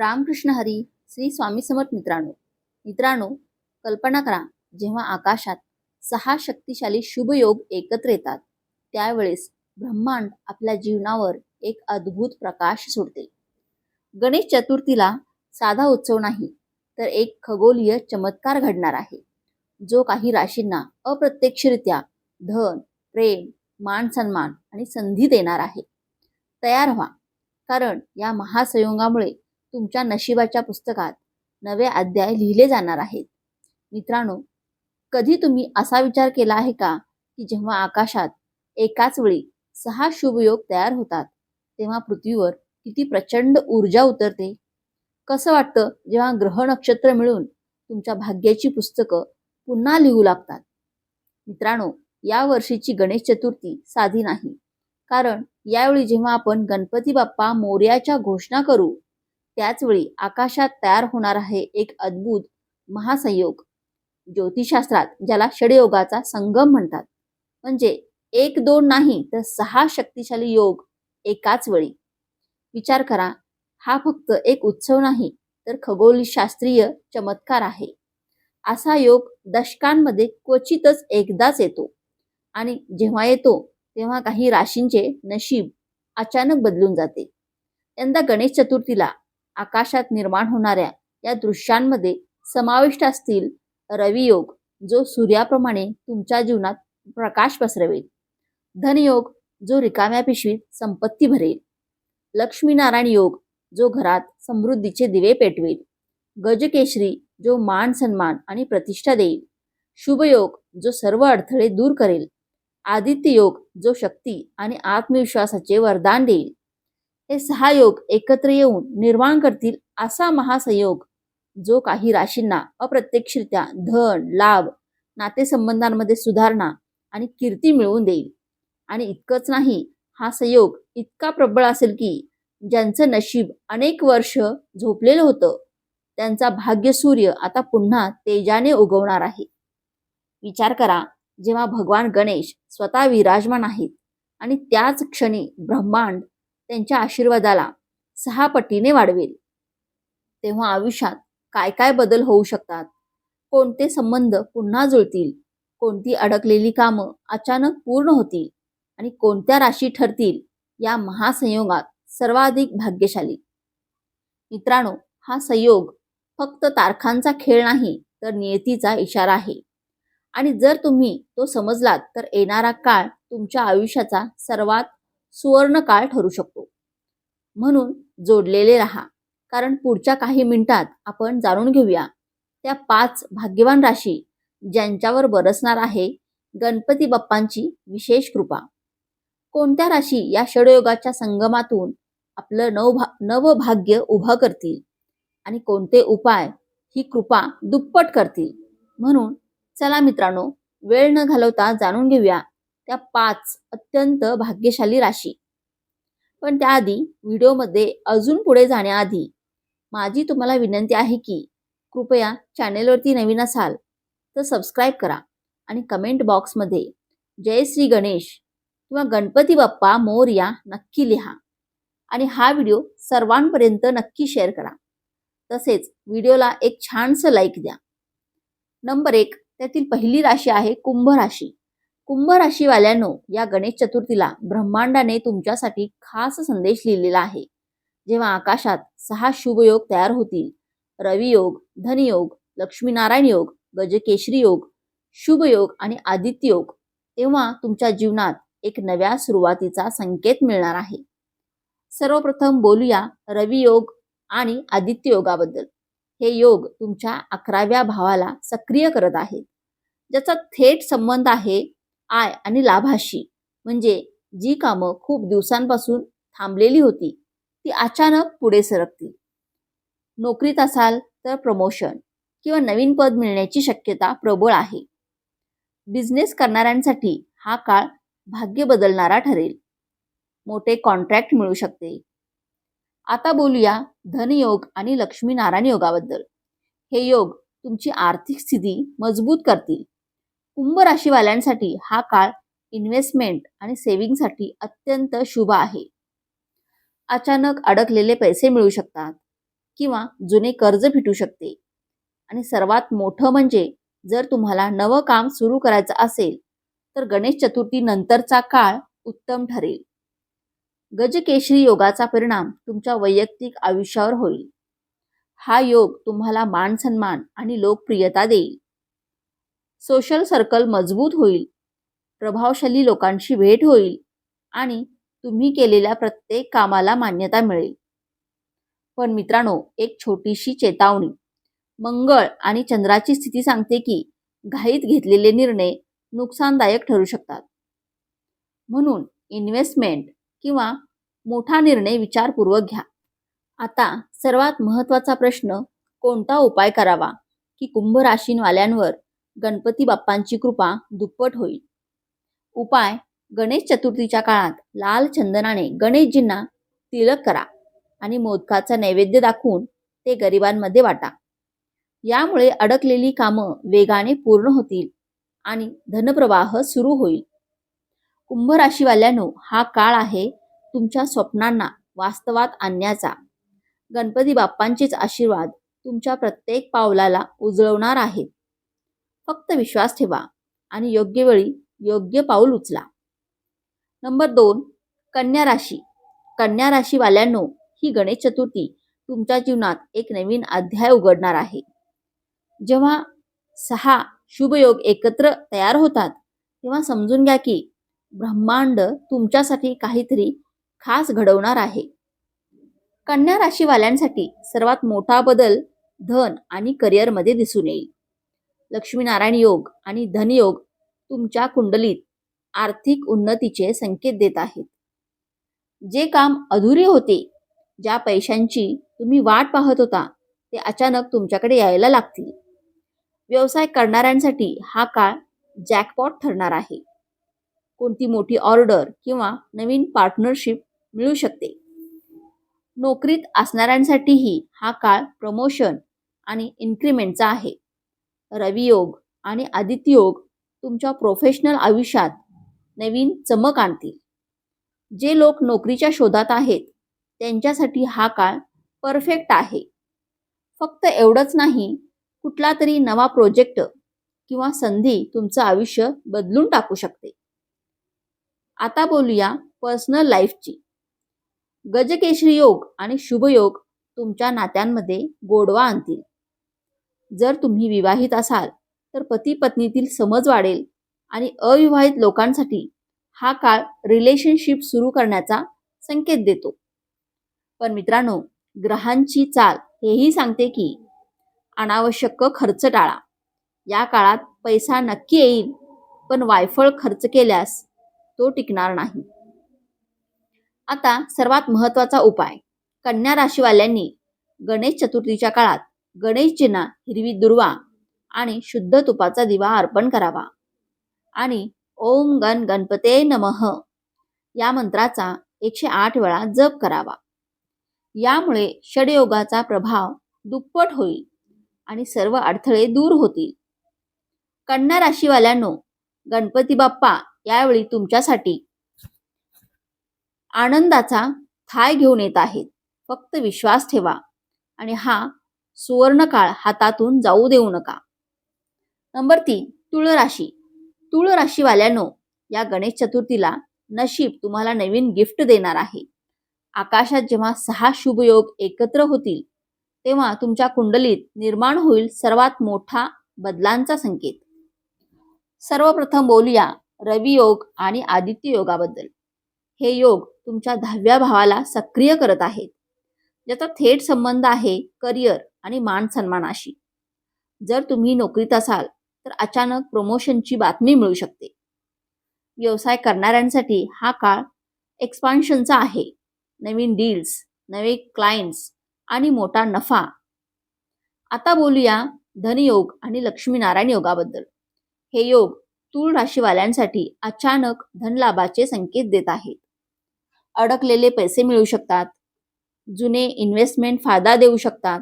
रामकृष्ण हरी श्री स्वामी समर्थ मित्रांनो. मित्रांनो कल्पना करा जेव्हा आकाशात सहा शक्तिशाली शुभयोग एकत्र येतात त्यावेळेस ब्रह्मांड आपल्या जीवनावर एक अद्भुत प्रकाश सोडते. गणेश चतुर्थीला साधा उत्सव नाही तर एक खगोलीय चमत्कार घडणार आहे. जो काही राशींना अप्रत्यक्षरित्या धन प्रेम मान सन्मान आणि संधी देणार आहे. तयार व्हा कारण या महासंयोगामुळे तुमच्या नशिबाच्या पुस्तकात नवे अध्याय लिहिले जाणार आहेत. मित्रांनो कधी तुम्ही असा विचार केला आहे का की जेव्हा आकाशात एकाच वेळी सहा शुभयोग तयार होतात तेव्हा पृथ्वीवर किती प्रचंड ऊर्जा उतरते? कसं वाटतं जेव्हा ग्रह नक्षत्र मिळून तुमच्या भाग्याची पुस्तकं पुन्हा लिहू लागतात? मित्रांनो या वर्षीची गणेश चतुर्थी साधी नाही. कारण यावेळी जेव्हा आपण गणपती बाप्पा मोर्याच्या घोषणा करू त्याचवेळी आकाशात तयार होणार आहे एक अद्भुत महासंयोग. ज्योतिषशास्त्रात ज्याला षडयोगाचा संगम म्हणतात. म्हणजे एक दोन नाही तर सहा शक्तिशाली योग एकाच वेळी. विचार करा हा फक्त एक उत्सव नाही तर खगोलशास्त्रीय चमत्कार आहे. असा योग दशकांमध्ये क्वचितच एकदाच येतो. आणि जेव्हा येतो तेव्हा काही राशींचे नशीब अचानक बदलून जाते. यंदा गणेश चतुर्थीला आकाशात निर्माण होणाऱ्या या दृश्यांमध्ये समाविष्ट असतील रवियोग जो सूर्याप्रमाणे तुमच्या जीवनात प्रकाश पसरवेल. धनयोग जो रिकाम्या पिशवीत संपत्ती भरेल. लक्ष्मीनारायण योग जो घरात समृद्धीचे दिवे पेटवेल. गजकेशरी जो मान सन्मान आणि प्रतिष्ठा देईल. शुभयोग जो सर्व अडथळे दूर करेल. आदित्य योग जो शक्ती आणि आत्मविश्वासाचे वरदान देईल. हे सहा योग एकत्र येऊन निर्माण करतील असा महासंयोग जो काही राशींना अप्रत्यक्षरित्या धन लाभ नातेसंबंधांमध्ये सुधारणा आणि कीर्ती मिळवून देईल. आणि इतकंच नाही हा संयोग इतका प्रबळ असेल की ज्यांचं नशीब अनेक वर्ष झोपलेलं होतं त्यांचा भाग्य सूर्य आता पुन्हा तेजाने उगवणार आहे. विचार करा जेव्हा भगवान गणेश स्वतः विराजमान आहेत आणि त्याच क्षणी ब्रह्मांड त्यांच्या आशीर्वादाला सहा पटीने वाढवेल. तेव्हा आयुष्यात काय काय बदल होऊ शकतात? कोणते संबंध पुन्हा जुळतील? कोणती अडकलेली कामं अचानक पूर्ण होतील? आणि कोणत्या राशी ठरतील? या महासंयोगात सर्वाधिक भाग्यशाली. मित्रांनो हा संयोग फक्त तारखांचा खेळ नाही तर नियतीचा इशारा आहे. आणि जर तुम्ही तो समजलात तर येणारा काळ तुमच्या आयुष्याचा सर्वात सुवर्ण काळ ठरू शकतो. म्हणून जोडलेले राहा. कारण पुढच्या काही मिनिटात आपण जाणून घेऊया त्या पाच भाग्यवान राशी ज्यांच्यावर बरसणार आहे गणपती बाप्पांची विशेष कृपा. कोणत्या राशी या षडयोगाच्या संगमातून आपलं नवभा नवभाग्य उभं करतील आणि कोणते उपाय ही कृपा दुप्पट करतील? म्हणून चला मित्रांनो वेळ न घालवता जाणून घेऊया त्या पाच अत्यंत भाग्यशाली राशी. पण त्याआधी व्हिडिओमध्ये अजून पुढे जाण्याआधी माझी तुम्हाला विनंती आहे की कृपया चॅनेलवरती नवीन असाल तर सबस्क्राईब करा आणि कमेंट बॉक्समध्ये जय श्री गणेश किंवा गणपती बाप्पा मोर्या नक्की लिहा आणि हा व्हिडिओ सर्वांपर्यंत नक्की शेअर करा. तसेच व्हिडिओला एक छानसं लाईक द्या. नंबर एक त्यातील पहिली राशी आहे कुंभ राशी. कुंभ राशीवाल्यांनो या गणेश चतुर्थीला ब्रह्मांडाने तुमच्यासाठी खास संदेश लिहिलेला आहे. जेव्हा आकाशात सहा शुभयोग तयार होतील रवियोग धनयोग लक्ष्मीनारायण योग गजकेशरी योग शुभयोग आणि आदित्य योग तेव्हा तुमच्या जीवनात एक नव्या सुरुवातीचा संकेत मिळणार आहे. सर्वप्रथम बोलूया रवियोग आणि आदित्य योगाबद्दल. हे योग तुमच्या अकराव्या भावाला सक्रिय करत आहेत. ज्याचा थेट संबंध आहे आय आणि लाभाशी. म्हणजे जी कामं खूप दिवसांपासून थांबलेली होती ती अचानक पुढे सरकतील. नोकरीत असाल तर प्रमोशन किंवा नवीन पद मिळण्याची शक्यता प्रबळ आहे. बिझनेस करणाऱ्यांसाठी हा काळ भाग्य बदलणारा ठरेल. मोठे कॉन्ट्रॅक्ट मिळू शकते. आता बोलूया धनयोग आणि लक्ष्मीनारायण योगाबद्दल. हे योग तुमची आर्थिक स्थिती मजबूत करतील. कुंभ राशीवाल्यांसाठी हा काळ इन्व्हेस्टमेंट आणि सेव्हिंगसाठी अत्यंत शुभ आहे. अचानक अडकलेले पैसे मिळू शकतात किंवा जुने कर्ज फिटू शकते. आणि सर्वात मोठं म्हणजे जर तुम्हाला नवं काम सुरू करायचं असेल तर गणेश चतुर्थी नंतरचा काळ उत्तम ठरेल. गजकेशरी योगाचा परिणाम तुमच्या वैयक्तिक आयुष्यावर होईल. हा योग तुम्हाला मान सन्मान आणि लोकप्रियता देईल. सोशल सर्कल मजबूत होईल. प्रभावशाली लोकांशी भेट होईल आणि तुम्ही केलेल्या प्रत्येक कामाला मान्यता मिळेल. पण मित्रांनो एक छोटीशी चेतावणी. मंगळ आणि चंद्राची स्थिती सांगते की घाईत घेतलेले निर्णय नुकसानदायक ठरू शकतात. म्हणून इन्व्हेस्टमेंट किंवा मोठा निर्णय विचारपूर्वक घ्या. आता सर्वात महत्त्वाचा प्रश्न कोणता उपाय करावा? की कुंभ राशींवाल्यांवर गणपती बाप्पांची कृपा दुप्पट होईल. उपाय गणेश चतुर्थीच्या काळात लाल चंदनाने गणेशजींना तिलक करा आणि मोदकाचा नैवेद्य दाखवून ते गरिबांमध्ये वाटा. यामुळे अडकलेली कामं वेगाने पूर्ण होतील आणि धनप्रवाह सुरू होईल. कुंभ राशीवाल्यांनो हा काळ आहे तुमच्या स्वप्नांना वास्तवात आणण्याचा. गणपती बाप्पांचेच आशीर्वाद तुमच्या प्रत्येक पावलाला उजळवणार आहेत. फक्त विश्वास ठेवा आणि योग्य वेळी योग्य पाऊल उचला. नंबर दोन कन्या राशी. कन्या राशीवाल्यांनो ही गणेश चतुर्थी तुमच्या जीवनात एक नवीन अध्याय उघडणार आहे. जेव्हा सहा शुभयोग एकत्र तयार होतात तेव्हा समजून घ्या की ब्रह्मांड तुमच्यासाठी काहीतरी खास घडवणार आहे. कन्या राशीवाल्यांसाठी सर्वात मोठा बदल धन आणि करिअरमध्ये दिसून येईल. लक्ष्मीनारायण योग आणि धनयोग तुमच्या कुंडलीत आर्थिक उन्नतीचे संकेत देत आहेत. जे काम अधुरे होते ज्या पैशांची तुम्ही वाट पाहत होता ते अचानक तुमच्याकडे यायला लागतील. व्यवसाय करणाऱ्यांसाठी हा काळ जॅकपॉट ठरणार आहे. कोणती मोठी ऑर्डर किंवा नवीन पार्टनरशिप मिळू शकते. नोकरीत असणाऱ्यांसाठीही हा काळ प्रमोशन आणि इन्क्रिमेंटचा आहे. रवियोग आणि आदित्य योग तुमच्या प्रोफेशनल आयुष्यात नवीन चमक आणतील. जे लोक नोकरीच्या शोधात आहेत त्यांच्यासाठी हा काळ परफेक्ट आहे. फक्त एवढंच नाही कुठला तरी नवा प्रोजेक्ट किंवा संधी तुमचं आयुष्य बदलून टाकू शकते. आता बोलूया पर्सनल लाईफची गजकेशरी योग आणि शुभयोग तुमच्या नात्यांमध्ये गोडवा आणतील. जर तुम्ही विवाहित असाल तर पती पत्नीतील समज वाढेल आणि अविवाहित लोकांसाठी हा काळ रिलेशनशिप सुरू करण्याचा संकेत देतो. पण मित्रांनो ग्रहांची चाल हेही सांगते की अनावश्यक खर्च टाळा. या काळात पैसा नक्की येईल पण वायफळ खर्च केल्यास तो टिकणार नाही. आता सर्वात महत्त्वाचा उपाय. कन्या राशीवाल्यांनी गणेश चतुर्थीच्या काळात गणेशजींना हिरवी दुर्वा आणि शुद्ध तुपाचा दिवा अर्पण करावा. आणि ओम गण गणपते नमः या मंत्राचा एकशे आठ वेळा जप करावा. यामुळे षडयोगाचा प्रभाव दुप्पट होईल आणि सर्व अडथळे दूर होतील. कन्या राशीवाल्यांनो गणपती बाप्पा यावेळी तुमच्यासाठी आनंदाचा थाय घेऊन येत आहेत. फक्त विश्वास ठेवा आणि हा सुवर्णकाळ हातातून जाऊ देऊ नका. नंबर तीन तुळ राशी तुळ राशीवाल्यानो या गणेश चतुर्थीला नशीब तुम्हाला नवीन गिफ्ट देणार आहे. आकाशात जेव्हा सहा शुभयोग एकत्र होतील तेव्हा तुमच्या कुंडलीत निर्माण होईल सर्वात मोठा बदलांचा संकेत. सर्वप्रथम बोलूया रवी योग आणि आदित्य योगाबद्दल. हे योग तुमच्या दहाव्या भावाला सक्रिय करत आहेत. ज्याचा थेट संबंध आहे करिअर. आणि मान सन्मानाशी जर तुम्ही नोकरीत असाल तर अचानक प्रमोशनची बातमी मिळू शकते. व्यवसाय करणाऱ्यांसाठी हा काळ एक्सपान्शनचा आहे. नवीन डील्स नवे क्लायंट्स आणि मोठा नफा. आता बोलूया धनयोग आणि लक्ष्मीनारायण योगाबद्दल. हे योग तूळ राशीवाल्यांसाठी अचानक धनलाभाचे संकेत देत आहेत. अडकलेले पैसे मिळू शकतात. जुने इन्व्हेस्टमेंट फायदा देऊ शकतात.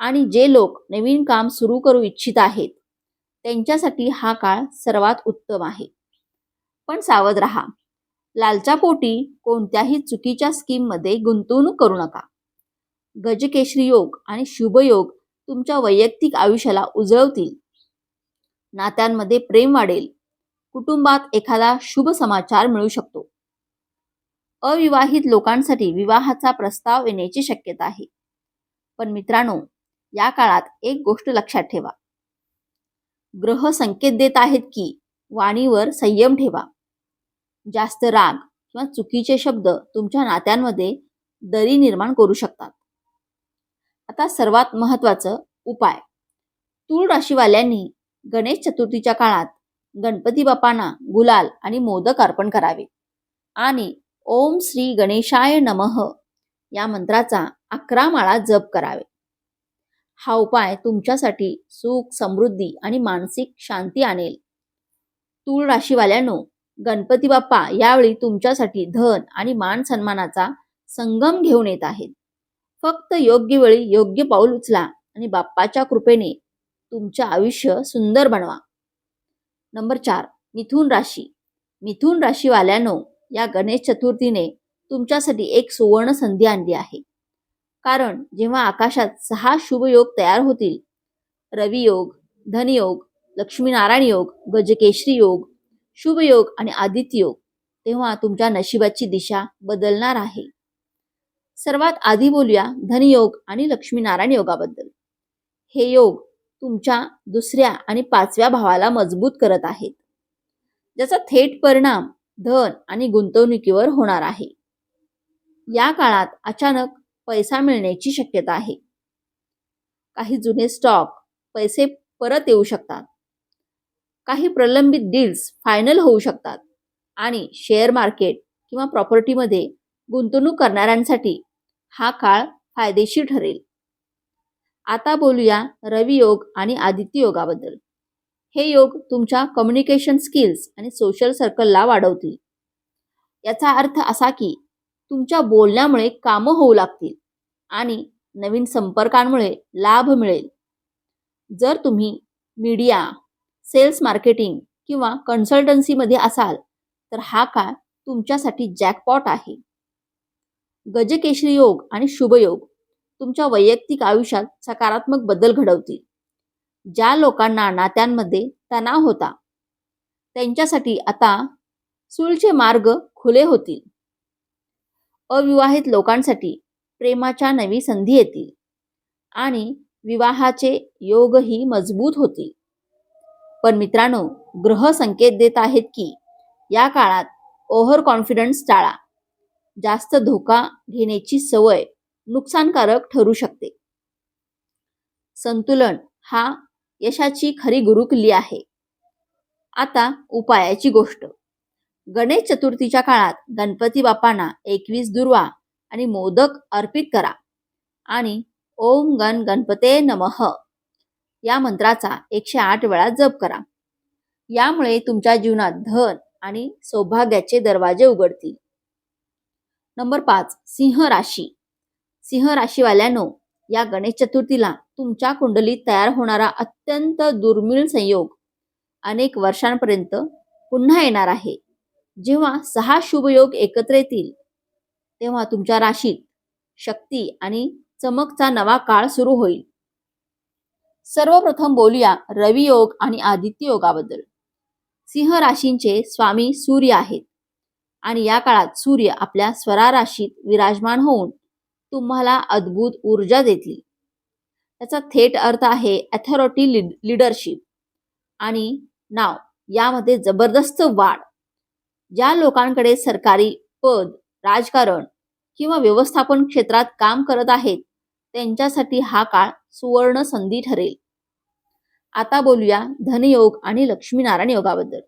आणि जे लोक नवीन काम सुरू करू इच्छित आहेत त्यांच्यासाठी हा काळ सर्वात उत्तम आहे. पण सावध राहा. लालच्यापोटी कोणत्याही चुकीच्या स्कीममध्ये गुंतवणूक करू नका. गजकेशरी योग आणि शुभयोग तुमच्या वैयक्तिक आयुष्याला उजळवतील नात्यांमध्ये प्रेम वाढेल. कुटुंबात एखादा शुभ समाचार मिळू शकतो. अविवाहित लोकांसाठी विवाहाचा प्रस्ताव येण्याची शक्यता आहे. पण मित्रांनो या काळात एक गोष्ट लक्षात ठेवा. ग्रह संकेत देत आहेत की वाणीवर संयम ठेवा. जास्त राग किंवा चुकीचे शब्द तुमच्या नात्यांमध्ये दरी निर्माण करू शकतात. आता सर्वात महत्वाचं उपाय. तूळ राशीवाल्यांनी गणेश चतुर्थीच्या काळात गणपती बाप्पांना गुलाल आणि मोदक अर्पण करावे. आणि ओम श्री गणेशाय नमः या मंत्राचा अकरा माळा जप करावे. हा उपाय तुमच्यासाठी सुख समृद्धी आणि मानसिक शांती आणेल. तूळ राशीवाल्यानो गणपती बाप्पा यावेळी तुमच्यासाठी धन आणि मान सन्मानाचा संगम घेऊन येत आहेत. फक्त योग्य वेळी योग्य पाऊल उचला आणि बाप्पाच्या कृपेने तुमचे आयुष्य सुंदर बनवा. नंबर चार मिथुन राशी. मिथुन राशीवाल्यानो या गणेश चतुर्थीने तुमच्यासाठी एक सुवर्ण संधी आणली आहे. कारण जेव्हा आकाशात सहा शुभ योग तयार होतील रवियोग धनयोग लक्ष्मीनारायण योग गजकेशरी योग शुभ योग आणि आदित्य योग तेव्हा तुमच्या नशिबाची दिशा बदलणार आहे. सर्वात आधी बोलूया धनयोग आणि लक्ष्मीनारायण योगाबद्दल. हे योग तुमच्या दुसऱ्या आणि पाचव्या भावाला मजबूत करत आहेत. ज्याचा थेट परिणाम धन आणि गुंतवणुकीवर होणार आहे. या काळात अचानक पैसा मिळण्याची शक्यता आहे. काही जुने स्टॉक पैसे परत येऊ शकतात. काही प्रलंबित डील्स फायनल होऊ शकतात. आणि शेअर मार्केट किंवा प्रॉपर्टीमध्ये गुंतवणूक करणाऱ्यांसाठी हा काळ फायदेशीर ठरेल. आता बोलूया रवी योग आणि आदित्य योगाबद्दल. हे योग तुमच्या कम्युनिकेशन स्किल्स आणि सोशल सर्कलला वाढवतील. याचा अर्थ असा की तुमच्या बोलण्यामुळे कामं होऊ लागतील. आणि नवीन संपर्कांमुळे लाभ मिळेल. जर तुम्ही मीडिया सेल्स मार्केटिंग किंवा कन्सल्टन्सीमध्ये असाल तर हा काळ तुमच्यासाठी जॅकपॉट आहे. गजकेशरी योग आणि शुभयोग तुमच्या वैयक्तिक आयुष्यात सकारात्मक बदल घडवतील. ज्या लोकांना नात्यांमध्ये तणाव होता त्यांच्यासाठी आता सुलचे मार्ग खुले होतील. अविवाहित लोकांसाठी प्रेमाच्या नवी संधी येतील. आणि विवाहाचे योगही मजबूत होतील. पण मित्रांनो ग्रह संकेत देत आहेत की या काळात ओव्हर कॉन्फिडन्स टाळा. जास्त धोका घेण्याची सवय नुकसानकारक ठरू शकते. संतुलन हा यशाची खरी गुरुकिल्ली आहे. आता उपायाची गोष्ट. गणेश चतुर्थीच्या काळात गणपती बाप्पांना एकवीस दुर्वा आणि मोदक अर्पित करा. आणि ओम गण गणपते नमः. या मंत्राचा एकशे आठ वेळा जप करा. यामुळे तुमच्या जीवनात धन आणि सौभाग्याचे दरवाजे उघडतील. नंबर पाच सिंह राशी. सिंह राशीवाल्यानो या गणेश चतुर्थीला तुमच्या कुंडलीत तयार होणारा अत्यंत दुर्मिळ संयोग अनेक वर्षांपर्यंत पुन्हा येणार आहे. जेव्हा सहा शुभयोग एकत्र येतील तेव्हा तुमच्या राशीत शक्ती आणि चमकचा नवा काळ सुरू होईल. सर्वप्रथम बोलूया रवियोग आणि आदित्य योगाबद्दल. सिंह राशींचे स्वामी सूर्य आहेत आणि या काळात सूर्य आपल्या स्वरा राशीत विराजमान होऊन तुम्हाला अद्भुत ऊर्जा देतील. त्याचा थेट अर्थ आहे अथॉरिटी लिडरशिप आणि नाव. यामध्ये जबरदस्त वाढ. ज्या लोकांकडे सरकारी पद राजकारण किंवा व्यवस्थापन क्षेत्रात काम करत आहेत त्यांच्यासाठी हा काळ सुवर्ण संधी ठरेल. आता बोलूया धनयोग आणि लक्ष्मीनारायण योगाबद्दल.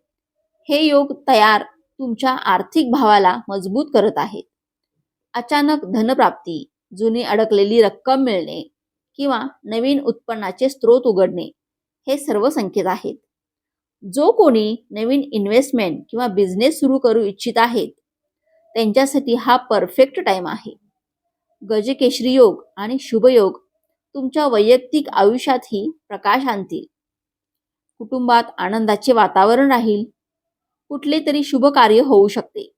हे योग तयार तुमच्या आर्थिक भावाला मजबूत करत आहेत. अचानक धनप्राप्ती जुनी अडकलेली रक्कम मिळणे किंवा नवीन उत्पन्नाचे स्रोत उघडणे हे सर्व संकेत आहेत. जो कोणी नवीन इन्व्हेस्टमेंट किंवा बिझनेस सुरू करू इच्छित आहेत त्यांच्यासाठी हा परफेक्ट टाइम आहे. गजकेशरी योग आणि शुभयोग तुमच्या वैयक्तिक आयुष्यातही प्रकाश आणतील. कुटुंबात आनंदाचे वातावरण राहील. कुठले तरी शुभ कार्य होऊ शकते.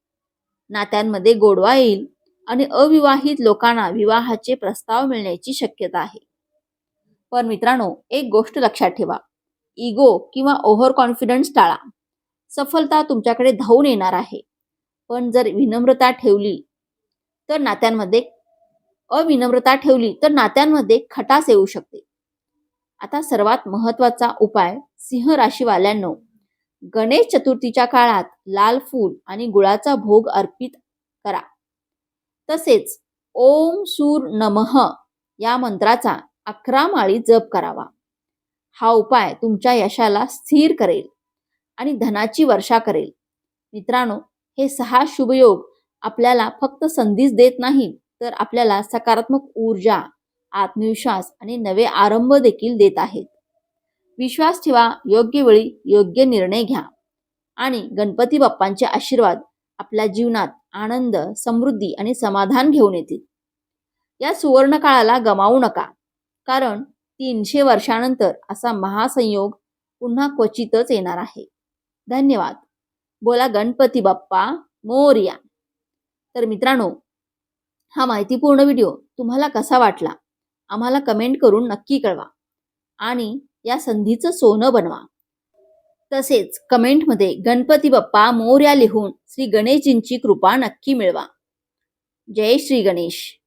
नात्यांमध्ये गोडवा येईल आणि अविवाहित लोकांना विवाहाचे प्रस्ताव मिळण्याची शक्यता आहे. पण मित्रांनो एक गोष्ट लक्षात ठेवा. इगो किंवा ओव्हर कॉन्फिडन्स टाळा. सफलता तुमच्याकडे धावून येणार आहे. पण जर विनम्रता ठेवली तर नात्यांमध्ये अविनम्रता ठेवली तर नात्यांमध्ये खटास येऊ शकते. आता सर्वात महत्त्वाचा उपाय सिंह राशीवाल्यांनो गणेश चतुर्थीच्या काळात लाल फूल आणि गुळाचा भोग अर्पित करा. तसेच ओम सूर नमः या मंत्राचा अकरा माळी जप करावा. हा उपाय तुमच्या यशाला स्थिर करेल आणि धनाची वर्षा करेल. मित्रांनो हे सहा शुभयोग आपल्याला फक्त संधीच देत नाही तर आपल्याला सकारात्मक ऊर्जा आत्मविश्वास आणि नवे आरंभ देखील देत आहेत. विश्वास ठेवा योग्य वेळी योग्य निर्णय घ्या. आणि गणपती बाप्पांचे आशीर्वाद आपल्या जीवनात आनंद समृद्धी आणि समाधान घेऊन येतील. या सुवर्ण काळाला गमावू नका कारण तीनशे वर्षानंतर असा महासंयोग पुन्हा क्वचितच येणार आहे. धन्यवाद. बोला गणपती बाप्पा मोर्या. तर मित्रांनो हा माहितीपूर्ण व्हिडिओ तुम्हाला कसा वाटला? आम्हाला कमेंट करून नक्की कळवा आणि या संधीचं सोनं बनवा. तसेच कमेंटमध्ये गणपती बाप्पा मोर्या लिहून श्री गणेशजींची कृपा नक्की मिळवा. जय श्री गणेश.